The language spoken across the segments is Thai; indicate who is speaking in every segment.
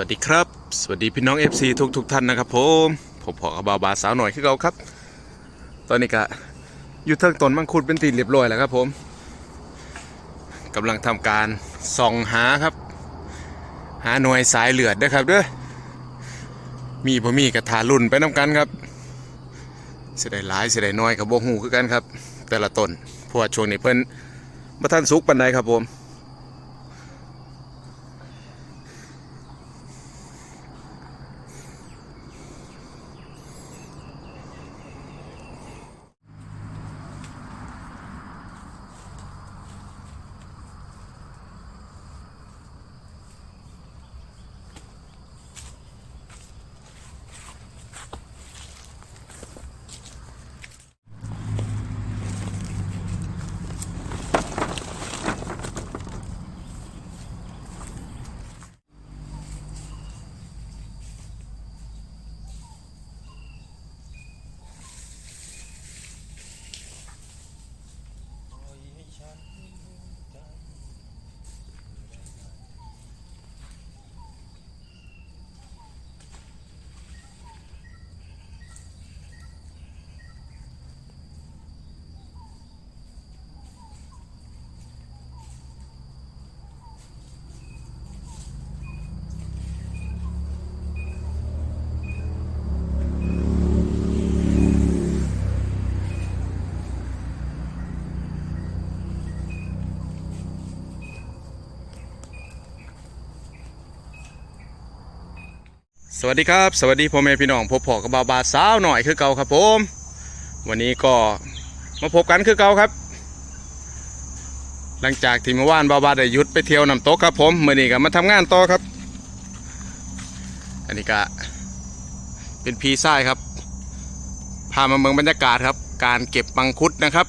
Speaker 1: วัสดีครับ สวัสดีพี่น้อง FC ทุกทุกๆท่านนะครับผมผมพอกระบาบาสาวหน่อยขึ้นเราครับ ตอนนี้ก็อยู่เทิงต้นมังคุดเป็นตีเรียบร้อยแล้วครับผมกำลังทำการส่องหาครับ หาหน่วยสายเหลือดนะครับเด้อมีบ่มีกระถารุ่นไปน้ำกันครับเสียดายหลายเสียดายน้อยกับบ่หูคือกันครับ แต่ละต้นเพราะว่าช่วงนี้เพิ่นมาท่านสุกปันใดครับผม ส วัสดีครับ สวัสดีพ่อแม่พี่น้องพบพอกับบาบาสาวหน่อยคือเก่าครับผม วันนี้ก็มาพบกันคือเก่าครับ หลังจากที่เมื่อวานบาบาได้หยุดไปเที่ยวน้ำตกครับผมเมื่อนี้ก็มาทำงานต่อครับ อันนี้ก็เป็นพีซ่ายครับ พามาเมืองบรรยากาศครับ การเก็บมังคุดนะครับ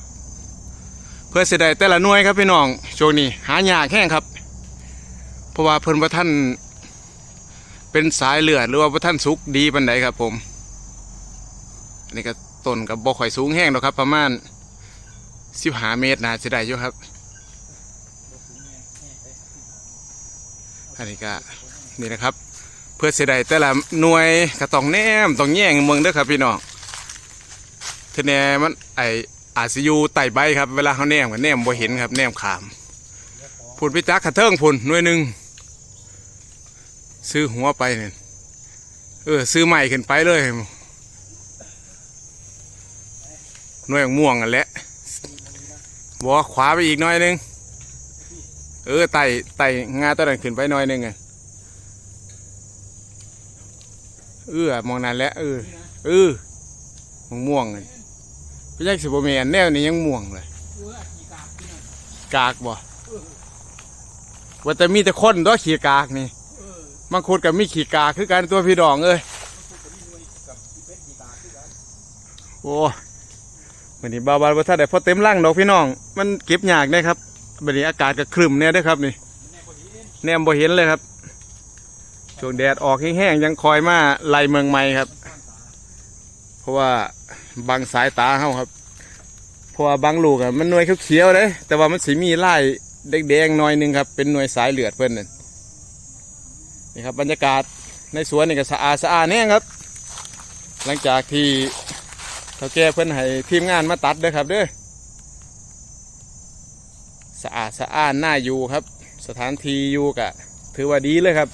Speaker 1: เพื่อเสด็จแต่ละหน่วยครับพี่น้องช่วงนี้หายากแห้งครับ เพราะว่าเพิ่นว่าท่าน เป็นสายเลือดหรือว่าพระท่านสุกดีปันไดครับ ผมอันนี้ก็ต้นกับบ่ข่อยสูงแห้งหรอกครับ ประมาณสิบหาเมตรนะจะได้อยู่ครับ อันนี้ก็นี่นะครับ เพื่อเสียดายแต่ละหน่วยก็ต้องแนมต้องแย่งเมืองเด้อครับพี่น้องทีนี้มันไออาจสิยูไต่ใบครับ เวลาเขาแนมก็แนมบ่เห็นครับ แนมขามพุ่นไปจักขะเทิงพุ่นหน่วยหนึ่ง ซื้อหัวไปเนี่ยเออ ซื้อใหม่ขึ้นไปเลยหน่วยม่วงกันแหละบอกว่าขวาไปอีกน่อยหนึง เออไต่ไต่งาตัวนั้นขึ้นไปน่อยหนึงไงเออมองนั่นแหละเออเออมองม่วงเลยพี่ยักษ์สิบเมนแนวนี้ยังม่วงเลยกากบ่ว่าแต่มีแต่คนตัวขี่กากนี่ มังคุดกับมีขี่กาคือกันตัวพี่ดองเอ้ยโอ้วันนี้บาบาบัท่าได้พอเต็มร่างดอกพี่น้อง มันเก็บยากนะครับวันนี้อากาศก็ครึมเนี่ยด้วยครับนี่แนมบ่เห็นเลยครับช่วงแดดออกแห้งๆยังคอยมาไล่เมืองใหม่ครับ เพราะว่าบางสายตาเฮาครับ เพราะว่าบางลูกอะมันหน่วยเขียวๆเลยแต่ว่ามันสีมีไล่แดงๆหน่อยนึงครับเป็นหน่วยสายเลือดเพื่อนนั่น นี่ครับบรรยากาศในสวนนี่ก็สะอาดสะอาดแน่ครับ หลังจากที่เขาแก้เพื่อนให้ทีมงานมาตัดเด้อครับเด้อสะอาดสะอาดน่าอยู่ครับ สถานที่อยู่กะถือว่าดีเลยครับ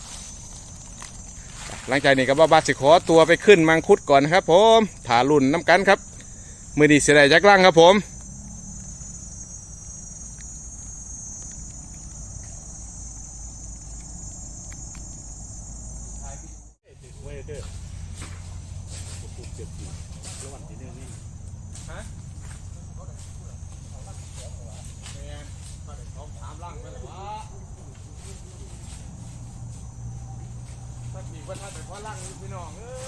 Speaker 1: หลังจากนี้ก็บ้าบาสิขอตัวไปขึ้นมังคุดก่อนนะครับ ผมถาลุ่นน้ำกันครับมือดีเสียดายจักล่างครับผม ถ้าผีว่าถ้าเป็นพ่อล่างพี่ น้องเอ้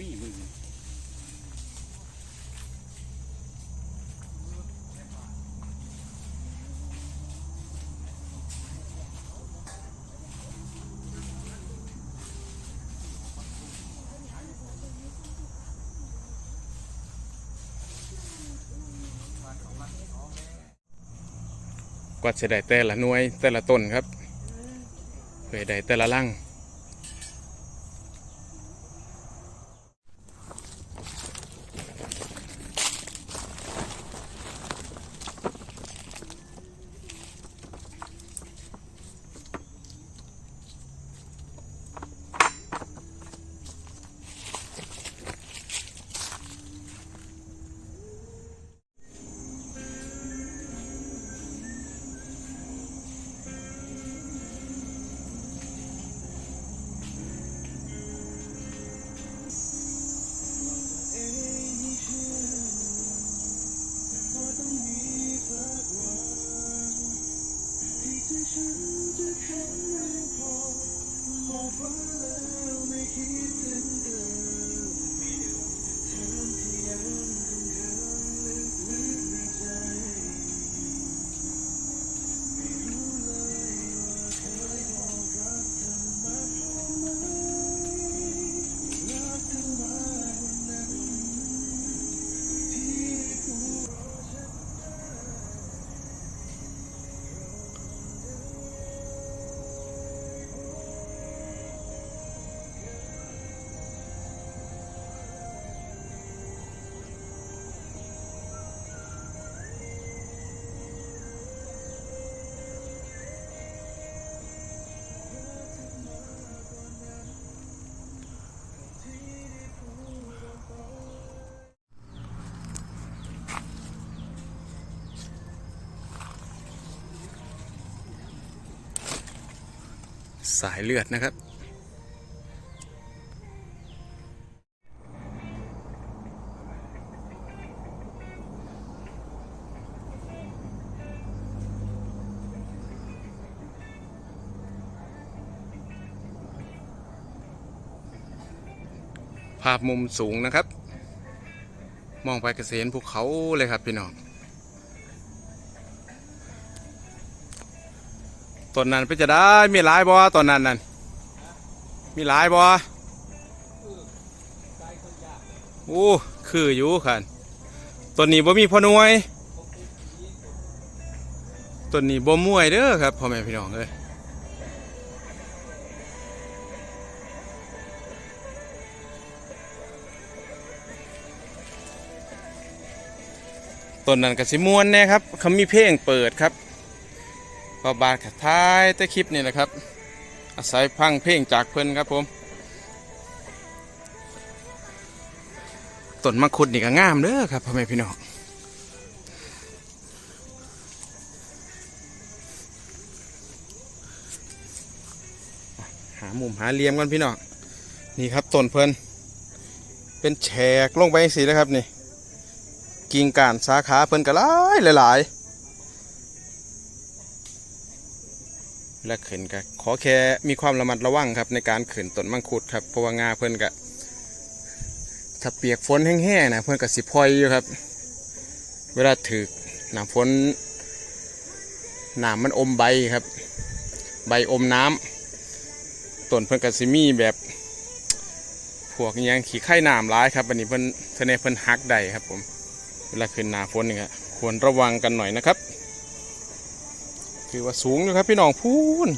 Speaker 1: วี่มึงกว่าจะได้แต่ละหน่วยแต่ละต้นครับเพื่อได้แต่ละลัง สายเลือดนะครับ ภาพมุมสูงนะครับ มองไปกเกษตรภูเขาเลยครับพี่น้อง ต้นนั้นไปจะได้มีหลายบ่ต้นนั้นนั่นมีหลายบ่โอ้คืออยู่คันต้นนี้บ่มีพ่อหน่วยต้นนี้บ่มวยเด้อครับพ่อแม่พี่น้องเอ้ยต้นนั้นก็สิมวนแน่ครับเขามีเพลงเปิดครับ พอบาดขัดท้ายแต่คลิปนี่แหละครับ อาศัยพังเพลงจากเพิ่นครับผมต้นมังคุดนี่ก็งามเด้อครับพ่อแม่พี่น้องหามุมหาเหลี่ยมกันพี่น้องนี่ครับต้นเพิ่นเป็นแฉกลงไปสินะครับนี่กิ่งก้านสาขาเพิ่นก็หลายหลาย และขืนก็ขอแค่มีความระมัดระวังครับในการขืนต้นมังคุดครับเพราะว่างาเพิ่อนก็ถ้าเปียกฝนแห้งๆนะเพิ่อนก็สิพลอยอยู่ครับ เวลาถือน้ำฝนน้ำมันอมใบครับ ใบอมน้ำต้นเพิ่อนก็สิมีแบบพวกยังขี้ไข่น้ำร้ายครับอันนี้เพิ่อนเทเนเพิ่อนฮักได้ครับผมเวลาขึ้นหนาฝนนี่ก็ควรระวังกันหน่อยนะครับ คือว่าสูงอยู่ครับพี่น้องพูน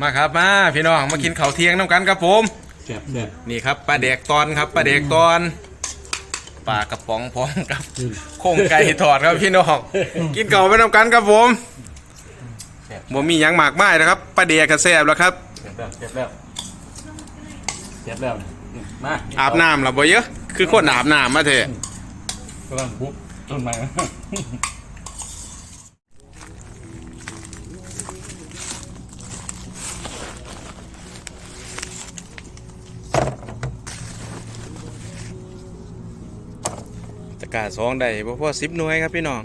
Speaker 1: มาครับมาพี่น้องมากินข้าวเที่ยงน้ำกันครับผม
Speaker 2: แซ่บแซ่บ
Speaker 1: นี่ครับปลาเด็กตอนครับปลาเด็กตอนปลากระป๋องพร้อมกับโครงไก่ทอดครับพี่น้องกินข้าวไปน้ำกันครับผมบ่มีหยังมากมายนะครับปลาเด็กกระแซบแล้วครับ
Speaker 2: แซ่บแล้วแซ่บแล้วแซ่บแล้วมา
Speaker 1: อาบน้ำแล้วบ่เยอะคือคนอาบน้ำมาเถอะ
Speaker 2: กำลังบุ๊บ ต้นไม้
Speaker 1: ตะกร้าสองได้บ่พอสิบหน่วยครับพี่น้อง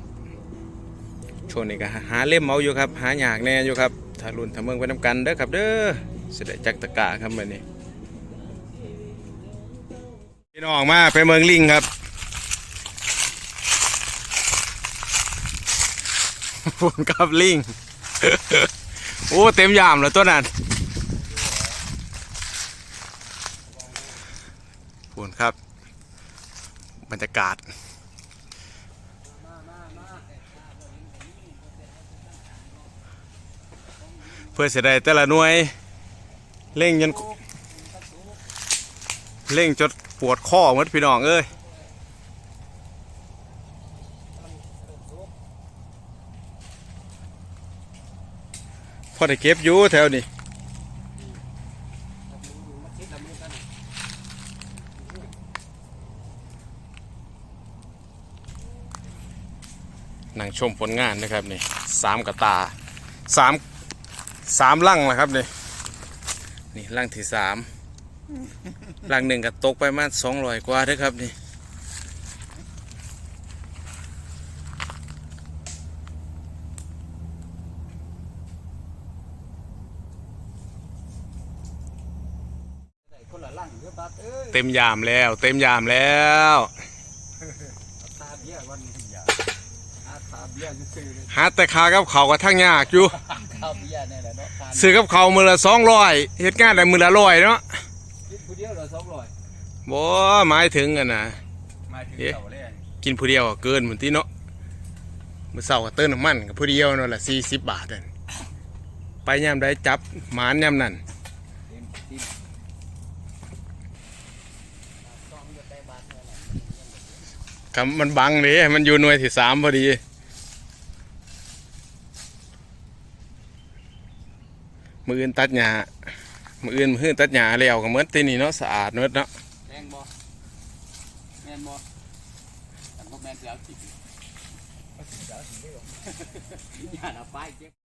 Speaker 1: ช่วงนี้ก็หาเล่มเอาอยู่ครับ หาอยากแน่อยู่ครับถ้ารุ่นถ้าเมืองไปน้ำกันเด้อครับเด้อเสด้จักตะกร้าครับเมื้อนี้พี่น้องมาไปเมืองลิงครับ ฝนกับลิง โอ้เต็มยามแล้วตัวนั้นฝนครับ บรรยากาศเพื่อเสด็จแต่ละหน่วย เร่งยันเร่งจดปวดข้อมดพี่น้องเอ้ย พอได้เก็บอยู่แถวนี้นั่งชมผลงานนะครับนี่สามกระตาสามสามลังนะครับนี่นี่ลังที่สามลังหนึ่งก็ตกไปมาสองร้อยกว่าเด้อครับนี่
Speaker 3: คนละล่าง เยอะบัดเอ้ย
Speaker 1: เต็มยามแล้ว เต็มยามแล้ว
Speaker 3: ตาเบี้ยวันนี้อย่าอาตาเบี้ยซื้อเลย
Speaker 1: หาแต่ขากับเขาวก็ทั้งยากอยู่
Speaker 3: ข้าวเบี้ยนี่แหละเนาะทาน
Speaker 1: ซื้อกับเขาวมือละสองร้อยเฮ็ดงานได้มือละร้อยเนาะ
Speaker 3: กินผู้เดียวเหรอสองร้อย
Speaker 1: บ่หมายถึงกันนะ
Speaker 3: มาถึง
Speaker 1: เอ๊ะ
Speaker 3: เสาเลย
Speaker 1: กินผู้เดียวก็เกินเหมือนที่เนาะมื้อเช้าก็เติมน้ำมันกับผู้เดียวนั่นละ40บาทนั่นไปยามใดจับหมานยามนั้น
Speaker 3: เต็มเต็มต้องจะได้บาทเท่าไหร่
Speaker 1: คำมันบังเลยมันอยู่หน่วยที่สามพอดี มืออื่นตัดหญ้ามืออื่นมืออื่นตัดหญ้าแล้วก็เหมือนที่นี่เนาะสะอาดเนาะเนาะ
Speaker 3: แรงบ่แมนบ่อันพวกแมนเสียวจิบอย่าเอาไปเจ็บ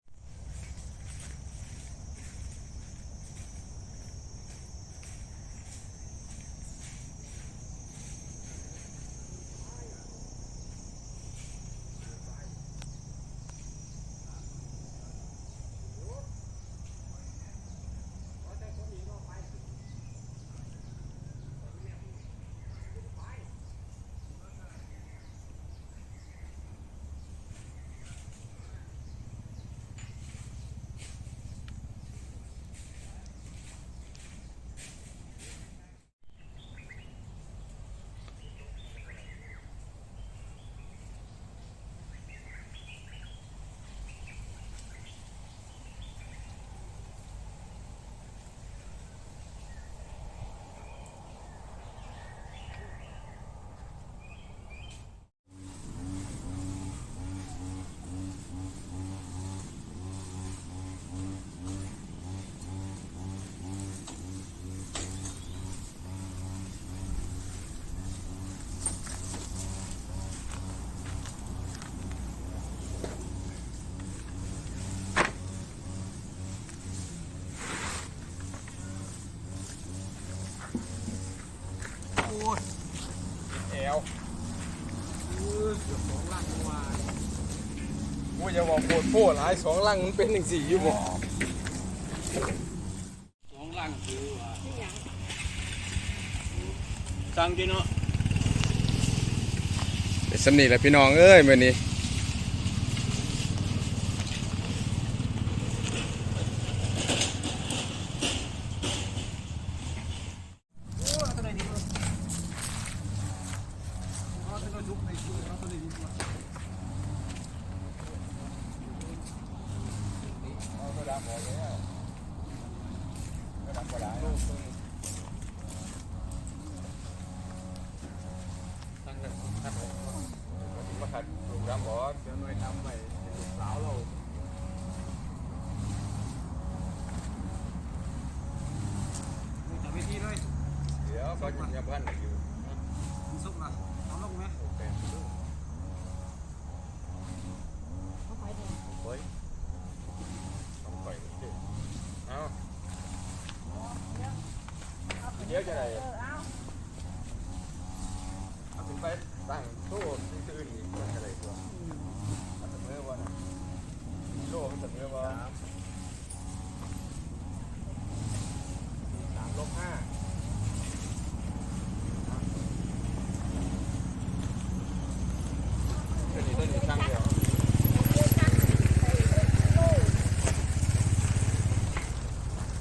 Speaker 1: โคตรโพดหลายสองลังมันเป็นหนึ่งสี่อยู่บ่
Speaker 3: สองล่างคือว่าสั่งดีเนาะ
Speaker 1: เป็นสำนีแหละพี่น้องเอ้ยมื่อนี้
Speaker 3: โอ้ตัวไหนดีวะเอาตัวไหนดุกในชื่อเอาตัวไหนดีวะเอาตัวดำออกแล้วตัวดำก็ได้ตั้งแต่ขัดออกมาขัดลูกดำบอกเดี๋ยวหน่วยทำไปเป็นลูกสาวเราจับวิธีเลย
Speaker 2: เดี๋ยวก็ยังยังพันอยู่
Speaker 3: มึงซุกนะเอาลงไหม
Speaker 2: โอเคเฮ้ยต้องปล่อยดิเอาเดี๋ยวจะได้เอาถึงไปตั้งตู้ที่อื่นอีกมันจะได้ตัวเอาเสมอว่านะโลมันเสมอว่าสามลบห้า ตัวนี้ตัวนี้ช่างเดียว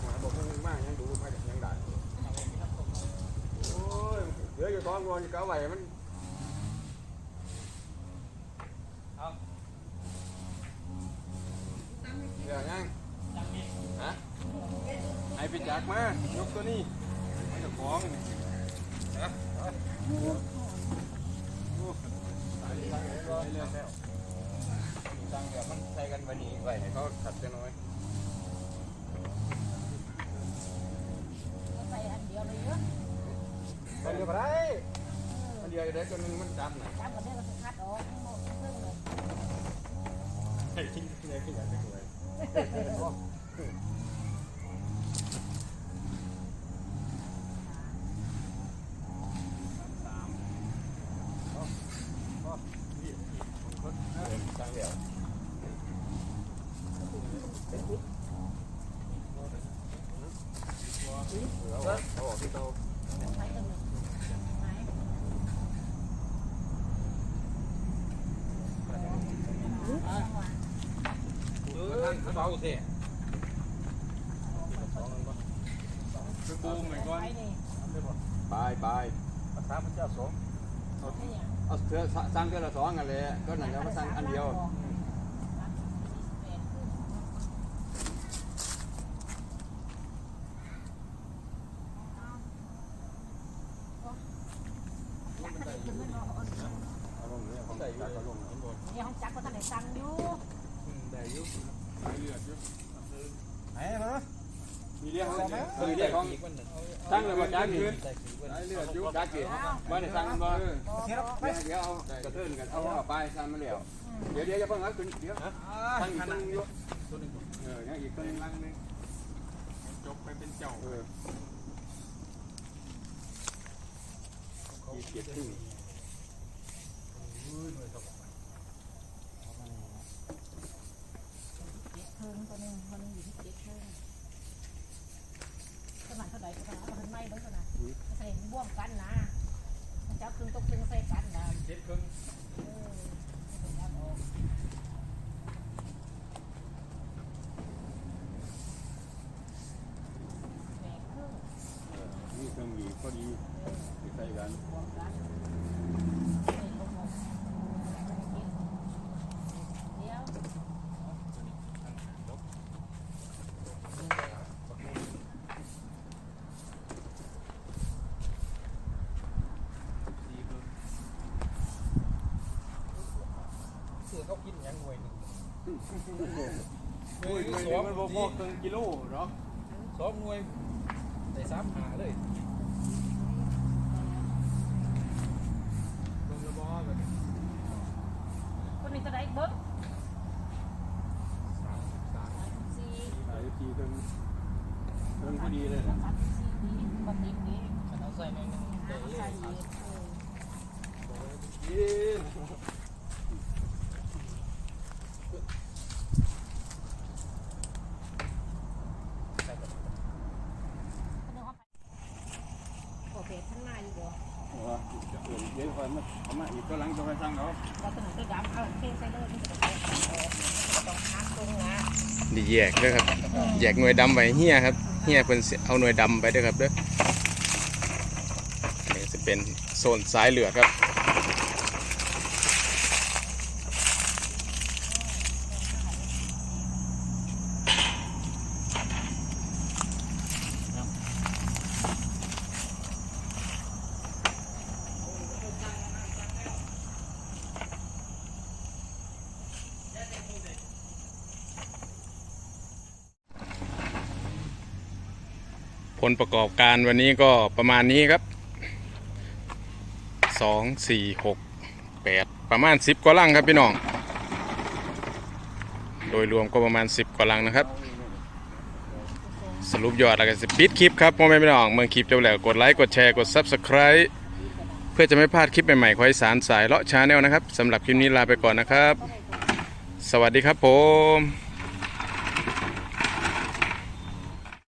Speaker 2: หมาบอกมึงมากยังดูมาจากยังได้โอ้ย เดี๋ยวอยู่ท้องรอนอยู่เก้าไหวมัน Gracias. สร้า
Speaker 4: ง
Speaker 2: เทือละสองกันเลยก็หนังก็มาสร้างอันเดียวเอาลงเลยผมจักก็ลงข้างบน
Speaker 4: นี่ห้องจักก็ท่านไหนสั่งอยู่
Speaker 2: ได้ยุบสายเลือดยุบไหนมามีเรียกของมีเรียกของตั้งเลยมาจักยืนสาย เลือดยุบจักกี่มาในสั่งบ่เดี๋ยวเดี๋ยวเอากระเทินกันเอาไปสั่งมาแล้วเดี๋ยวเดี๋ยวจะเพิ่งเอาขึ้นเดี๋ยวตั้งอีกตั้งยุบเออยังอีกตั้งลังนึงจบไปเป็นเจ้าเอออีเกียรติ
Speaker 4: เจ็ดเพิ่งตัวหนึ่งตัวหนึ่งอยู่ที่เจ็ดเพิ่งขนาดเท่าไหร่ขนาดเอาไปไม่เบิ้งขนาด ใส่บ่วงกันนะมันจับครึ่งตกครึ่งใส่กันนะ
Speaker 2: เจ็ดครึ่ง
Speaker 4: เออจับออกแบกครึ่ง
Speaker 2: นี่เครื่องมีพอดีใส่กัน
Speaker 4: บ่วงกันใส่ลงหมดเดี๋ยว
Speaker 3: คือเขากินยังหน่วยห นึ่ง
Speaker 2: โอ้ยมันบ่พอครึ่งกิโลเนาะ
Speaker 3: สองหน่วยได้สามหาเลย
Speaker 2: ลงระบอแบบ
Speaker 4: คนนี้จะได้เบิ้ง
Speaker 2: สามสาม
Speaker 4: สี่
Speaker 2: สายทีครึ่งครึ่งพอดีเลย
Speaker 4: สามสี่ดีปฏิบัติดี
Speaker 3: ฉันเอาใส่หน่วยหนึ่งได้เลย
Speaker 4: ใช่เออ
Speaker 2: กิน
Speaker 4: โอเคท่านมาอยู่บ่
Speaker 2: ว่าเดี๋ยวคอย มาอีกก็หลังจะไปสั่งเขา
Speaker 4: เราถนนตัวดำเอาเทใส่เลยนี่จะต้องต้างน้ำตรงนะ
Speaker 1: ดีแยกด้อครับแยกหน่วยดำไปเฮียครับเฮียเพิ่นเอาหน่วยดำไปด้อครับเด้อนี่จะเป็นโซนสายเหลือครับ ลประกอบการวันนี้ก็ประมาณนี้ครับสองสี่หกแปดประมาณสิบกว่าลังครับพี่น้อง โดยรวมก็ประมาณสิบกว่าลังนะครับ สรุปยอดแล้วก็สิปิดคลิปครับพ่อแม่พี่น้อง เมื่อคลิปจบแล้วกดไลค์กดแชร์กด Subscribe เพื่อจะไม่พลาดคลิปใหม่ๆของอีสารสายเลาะชาแนลนะครับสำหรับคลิปนี้ลาไปก่อนนะครับ สวัสดีครับผม